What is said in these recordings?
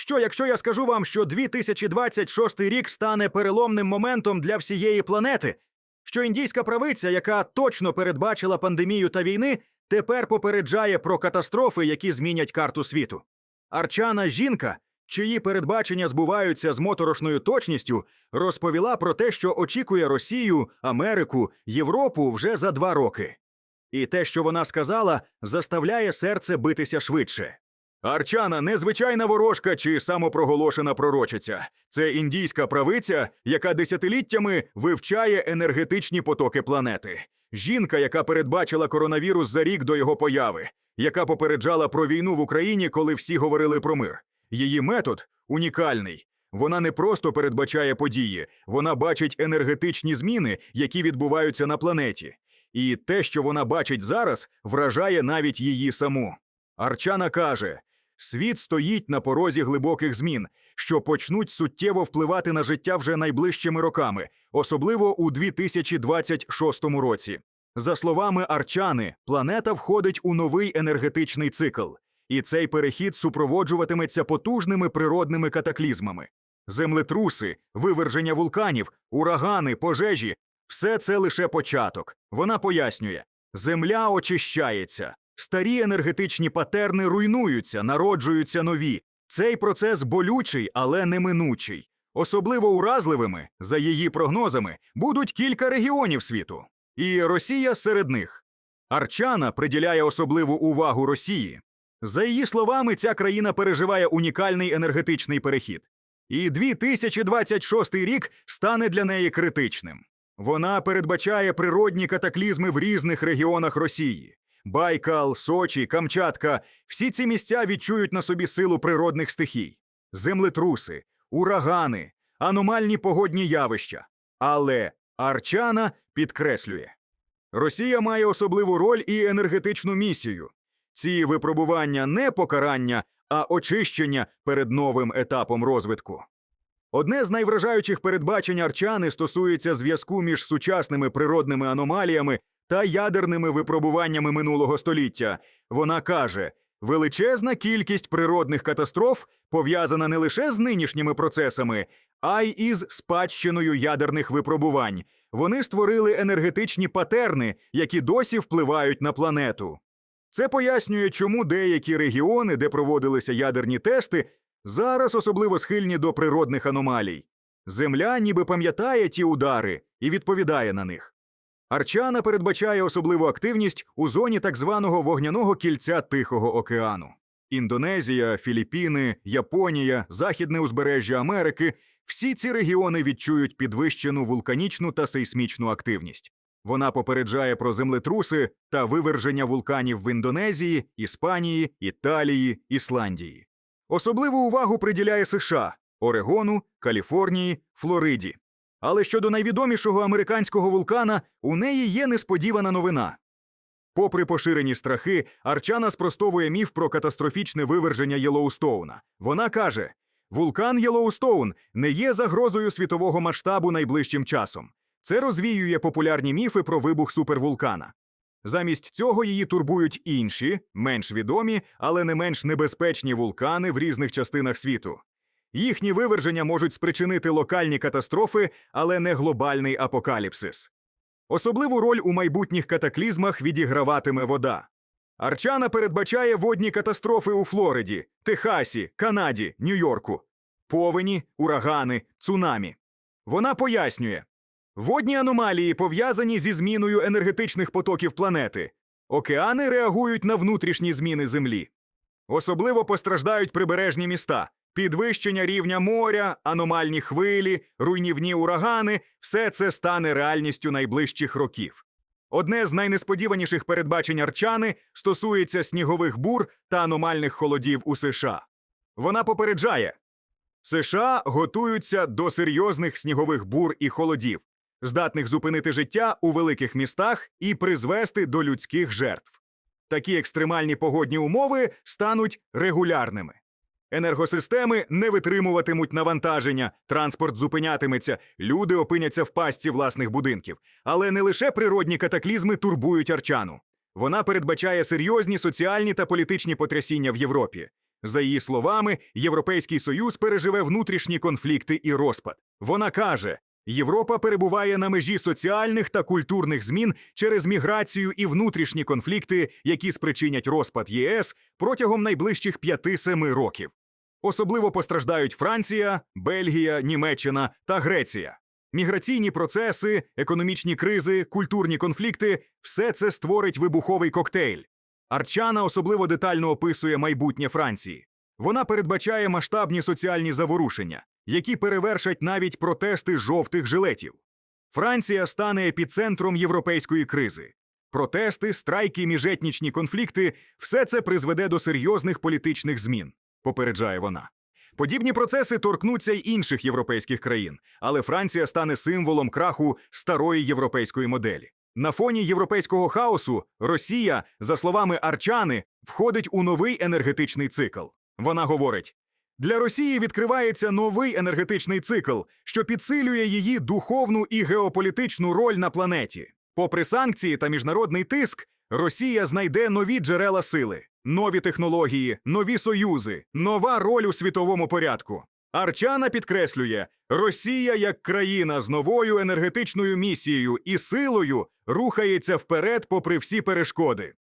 Що, якщо я скажу вам, що 2026 рік стане переломним моментом для всієї планети? Що індійська правиця, яка точно передбачила пандемію та війни, тепер попереджає про катастрофи, які змінять карту світу. Арчана жінка, чиї передбачення збуваються з моторошною точністю, розповіла про те, що очікує Росію, Америку, Європу вже за два роки. І те, що вона сказала, заставляє серце битися швидше. Арчана незвичайна ворожка чи самопроголошена пророчиця. Це індійська правиця, яка десятиліттями вивчає енергетичні потоки планети. Жінка, яка передбачила коронавірус за рік до його появи, яка попереджала про війну в Україні, коли всі говорили про мир. Її метод унікальний. Вона не просто передбачає події, вона бачить енергетичні зміни, які відбуваються на планеті. І те, що вона бачить зараз, вражає навіть її саму. Арчана каже: світ стоїть на порозі глибоких змін, що почнуть суттєво впливати на життя вже найближчими роками, особливо у 2026 році. За словами Арчани, планета входить у новий енергетичний цикл, і цей перехід супроводжуватиметься потужними природними катаклізмами. Землетруси, виверження вулканів, урагани, пожежі все це лише початок. Вона пояснює: земля очищається, старі енергетичні патерни руйнуються, народжуються нові. Цей процес болючий, але неминучий. Особливо уразливими, за її прогнозами, будуть кілька регіонів світу, і Росія серед них. Арчана приділяє особливу увагу Росії. За її словами, ця країна переживає унікальний енергетичний перехід. І 2026 рік стане для неї критичним. Вона передбачає природні катаклізми в різних регіонах Росії. Байкал, Сочі, Камчатка всі ці місця відчують на собі силу природних стихій, землетруси, урагани, аномальні погодні явища. Але Арчана підкреслює: Росія має особливу роль і енергетичну місію. Ці випробування не покарання, а очищення перед новим етапом розвитку. Одне з найвражаючих передбачень Арчани стосується зв'язку між сучасними природними аномаліями та ядерними випробуваннями минулого століття. Вона каже: величезна кількість природних катастроф пов'язана не лише з нинішніми процесами, а й із спадщиною ядерних випробувань. Вони створили енергетичні патерни, які досі впливають на планету. Це пояснює, чому деякі регіони, де проводилися ядерні тести, зараз особливо схильні до природних аномалій. Земля ніби пам'ятає ті удари і відповідає на них. Арчана передбачає особливу активність у зоні так званого вогняного кільця Тихого океану. Індонезія, Філіппіни, Японія, Західне узбережжя Америки всі ці регіони відчують підвищену вулканічну та сейсмічну активність. Вона попереджає про землетруси та виверження вулканів в Індонезії, Іспанії, Італії, Ісландії. Особливу увагу приділяє США, Орегону, Каліфорнії, Флориді. Але щодо найвідомішого американського вулкана, у неї є несподівана новина. Попри поширені страхи, Арчана спростовує міф про катастрофічне виверження Єлоустоуна. Вона каже: вулкан Єлоустоун не є загрозою світового масштабу найближчим часом. Це розвіює популярні міфи про вибух супервулкана. Замість цього її турбують інші, менш відомі, але не менш небезпечні вулкани в різних частинах світу. Їхні виверження можуть спричинити локальні катастрофи, але не глобальний апокаліпсис. Особливу роль у майбутніх катаклізмах відіграватиме вода. Арчана передбачає водні катастрофи у Флориді, Техасі, Канаді, Нью-Йорку, повені, урагани, цунамі. Вона пояснює, водні аномалії пов'язані зі зміною енергетичних потоків планети. Океани реагують на внутрішні зміни Землі. Особливо постраждають прибережні міста. Підвищення рівня моря, аномальні хвилі, руйнівні урагани все це стане реальністю найближчих років. Одне з найнесподіваніших передбачень Арчани стосується снігових бур та аномальних холодів у США. Вона попереджає: США готуються до серйозних снігових бур і холодів, здатних зупинити життя у великих містах і призвести до людських жертв. Такі екстремальні погодні умови стануть регулярними. Енергосистеми не витримуватимуть навантаження, транспорт зупинятиметься, люди опиняться в пастці власних будинків. Але не лише природні катаклізми турбують Арчану. Вона передбачає серйозні соціальні та політичні потрясіння в Європі. За її словами, Європейський Союз переживе внутрішні конфлікти і розпад. Вона каже: Європа перебуває на межі соціальних та культурних змін через міграцію і внутрішні конфлікти, які спричинять розпад ЄС протягом найближчих 5-7 років. Особливо постраждають Франція, Бельгія, Німеччина та Греція. Міграційні процеси, економічні кризи, культурні конфлікти все це створить вибуховий коктейль. Арчана особливо детально описує майбутнє Франції. Вона передбачає масштабні соціальні заворушення, які перевершать навіть протести жовтих жилетів. Франція стане епіцентром європейської кризи. Протести, страйки, міжетнічні конфлікти все це призведе до серйозних політичних змін, попереджає вона. Подібні процеси торкнуться й інших європейських країн, але Франція стане символом краху старої європейської моделі. На фоні європейського хаосу Росія, за словами Арчани, входить у новий енергетичний цикл. Вона говорить: для Росії відкривається новий енергетичний цикл, що підсилює її духовну і геополітичну роль на планеті. Попри санкції та міжнародний тиск, Росія знайде нові джерела сили, нові технології, нові союзи, нова роль у світовому порядку. Арчана підкреслює, Росія як країна з новою енергетичною місією і силою рухається вперед попри всі перешкоди.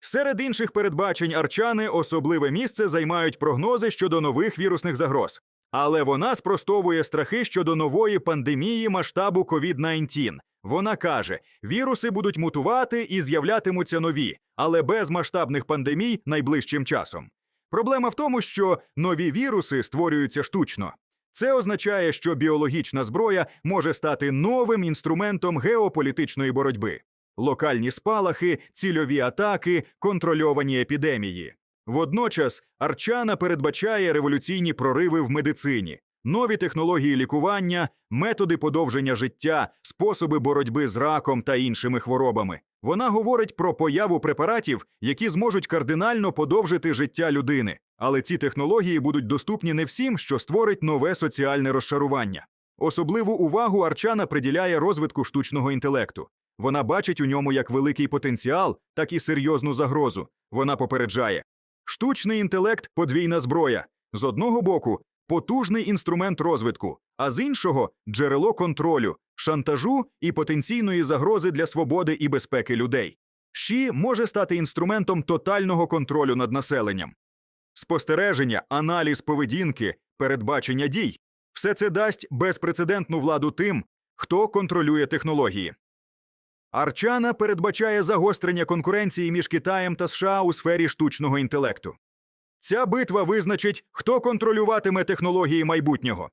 Серед інших передбачень Арчани особливе місце займають прогнози щодо нових вірусних загроз. Але вона спростовує страхи щодо нової пандемії масштабу COVID-19. Вона каже, віруси будуть мутувати і з'являтимуться нові, але без масштабних пандемій найближчим часом. Проблема в тому, що нові віруси створюються штучно. Це означає, що біологічна зброя може стати новим інструментом геополітичної боротьби. Локальні спалахи, цільові атаки, контрольовані епідемії. Водночас Арчана передбачає революційні прориви в медицині, нові технології лікування, методи подовження життя, способи боротьби з раком та іншими хворобами. Вона говорить про появу препаратів, які зможуть кардинально подовжити життя людини. Але ці технології будуть доступні не всім, що створить нове соціальне розчарування. Особливу увагу Арчана приділяє розвитку штучного інтелекту. Вона бачить у ньому як великий потенціал, так і серйозну загрозу. Вона попереджає: штучний інтелект подвійна зброя. З одного боку, потужний інструмент розвитку, а з іншого джерело контролю, шантажу і потенційної загрози для свободи і безпеки людей. ШІ може стати інструментом тотального контролю над населенням. Спостереження, аналіз поведінки, передбачення дій все це дасть безпрецедентну владу тим, хто контролює технології. Арчана передбачає загострення конкуренції між Китаєм та США у сфері штучного інтелекту. Ця битва визначить, хто контролюватиме технології майбутнього.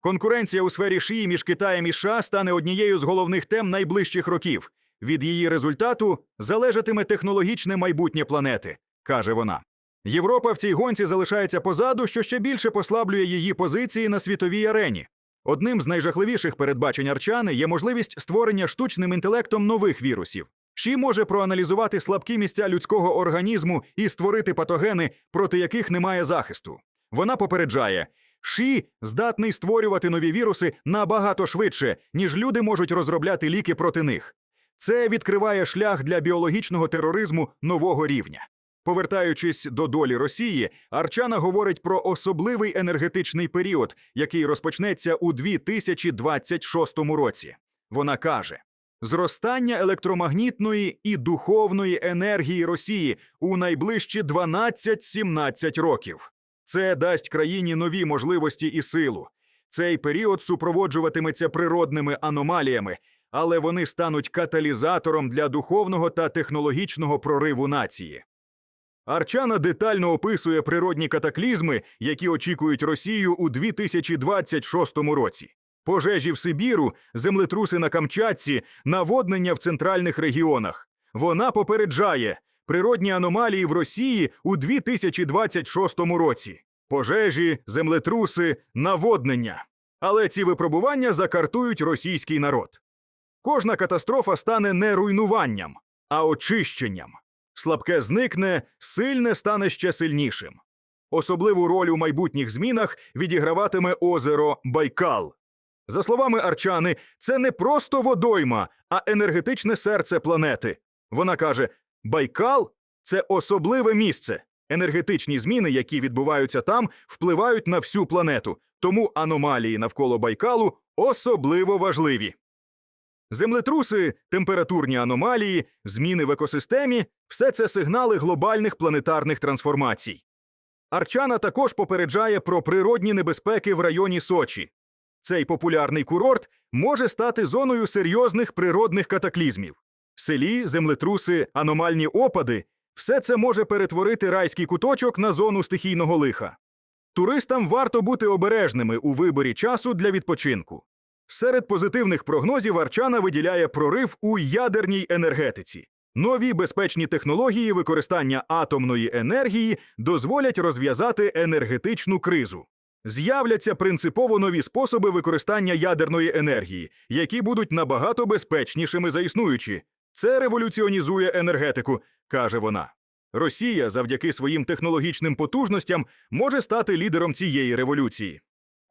Конкуренція у сфері ШІ між Китаєм і США стане однією з головних тем найближчих років. Від її результату залежатиме технологічне майбутнє планети, каже вона. Європа в цій гонці залишається позаду, що ще більше послаблює її позиції на світовій арені. Одним з найжахливіших передбачень Арчани є можливість створення штучним інтелектом нових вірусів. Ші може проаналізувати слабкі місця людського організму і створити патогени, проти яких немає захисту. Вона попереджає, Ші здатний створювати нові віруси набагато швидше, ніж люди можуть розробляти ліки проти них. Це відкриває шлях для біологічного тероризму нового рівня. Повертаючись до долі Росії, Арчана говорить про особливий енергетичний період, який розпочнеться у 2026 році. Вона каже: зростання електромагнітної і духовної енергії Росії у найближчі 12-17 років. Це дасть країні нові можливості і силу. Цей період супроводжуватиметься природними аномаліями, але вони стануть каталізатором для духовного та технологічного прориву нації. Арчана детально описує природні катаклізми, які очікують Росію у 2026 році. Пожежі в Сибіру, землетруси на Камчатці, наводнення в центральних регіонах. Вона попереджає природні аномалії в Росії у 2026 році. Пожежі, землетруси, наводнення. Але ці випробування закартують російський народ. Кожна катастрофа стане не руйнуванням, а очищенням. Слабке зникне, сильне стане ще сильнішим. Особливу роль у майбутніх змінах відіграватиме озеро Байкал. За словами Арчани, це не просто водойма, а енергетичне серце планети. Вона каже: Байкал це особливе місце, Енергетичні зміни, які відбуваються там, впливають на всю планету, тому аномалії навколо Байкалу особливо важливі. Землетруси, температурні аномалії, зміни в екосистемі все це сигнали глобальних планетарних трансформацій. Арчана також попереджає про природні небезпеки в районі Сочі. Цей популярний курорт може стати зоною серйозних природних катаклізмів. Селі, землетруси, аномальні опади все це може перетворити райський куточок на зону стихійного лиха. Туристам варто бути обережними у виборі часу для відпочинку. Серед позитивних прогнозів Арчана виділяє прорив у ядерній енергетиці. Нові безпечні технології використання атомної енергії дозволять розв'язати енергетичну кризу. З'являться принципово нові способи використання ядерної енергії, які будуть набагато безпечнішими за існуючі. Це революціонізує енергетику, каже вона. Росія завдяки своїм технологічним потужностям може стати лідером цієї революції.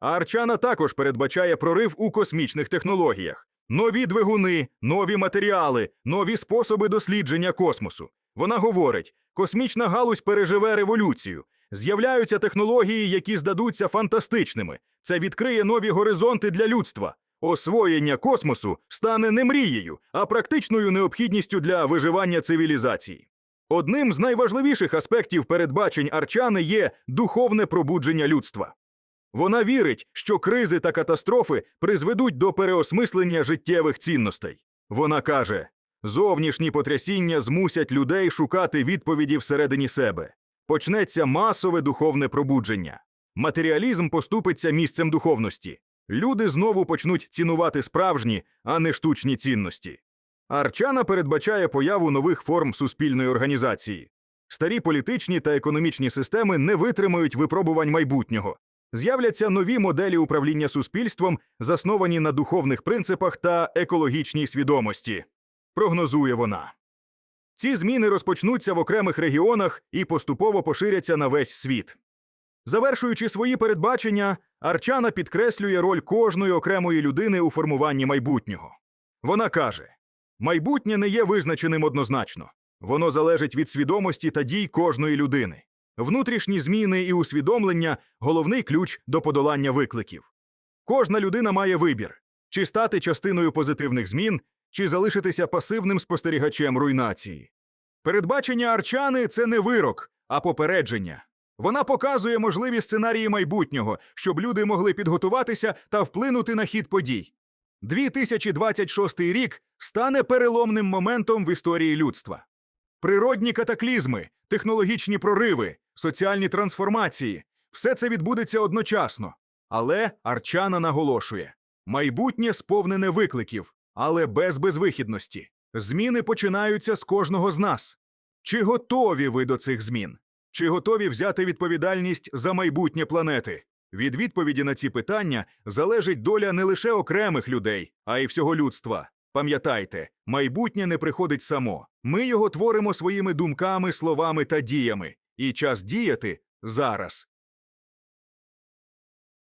Арчана також передбачає прорив у космічних технологіях. Нові двигуни, нові матеріали, нові способи дослідження космосу. Вона говорить: космічна галузь переживе революцію. З'являються технології, які здадуться фантастичними. Це відкриє нові горизонти для людства. Освоєння космосу стане не мрією, а практичною необхідністю для виживання цивілізації. Одним з найважливіших аспектів передбачень Арчани є духовне пробудження людства. Вона вірить, що кризи та катастрофи призведуть до переосмислення життєвих цінностей. Вона каже: зовнішні потрясіння змусять людей шукати відповіді всередині себе. Почнеться масове духовне пробудження. Матеріалізм поступиться місцем духовності. Люди знову почнуть цінувати справжні, а не штучні цінності. Арчана передбачає появу нових форм суспільної організації. Старі політичні та економічні системи не витримають випробувань майбутнього. З'являться нові моделі управління суспільством, засновані на духовних принципах та екологічній свідомості. Прогнозує вона. Ці зміни розпочнуться в окремих регіонах і поступово поширяться на весь світ. Завершуючи свої передбачення, Арчана підкреслює роль кожної окремої людини у формуванні майбутнього. Вона каже: майбутнє не є визначеним однозначно, воно залежить від свідомості та дій кожної людини. Внутрішні зміни і усвідомлення головний ключ до подолання викликів. Кожна людина має вибір чи стати частиною позитивних змін, чи залишитися пасивним спостерігачем руйнації. Передбачення Арчани це не вирок, а попередження. Вона показує можливі сценарії майбутнього, щоб люди могли підготуватися та вплинути на хід подій. 2026 рік стане переломним моментом в історії людства. Природні катаклізми, технологічні прориви, соціальні трансформації все це відбудеться одночасно. Але Арчана наголошує: майбутнє сповнене викликів, але без безвихідності. Зміни починаються з кожного з нас. Чи готові ви до цих змін? Чи готові взяти відповідальність за майбутнє планети? Від відповіді на ці питання залежить доля не лише окремих людей, а й всього людства. Пам'ятайте, майбутнє не приходить само. Ми його творимо своїми думками, словами та діями. І час діяти зараз.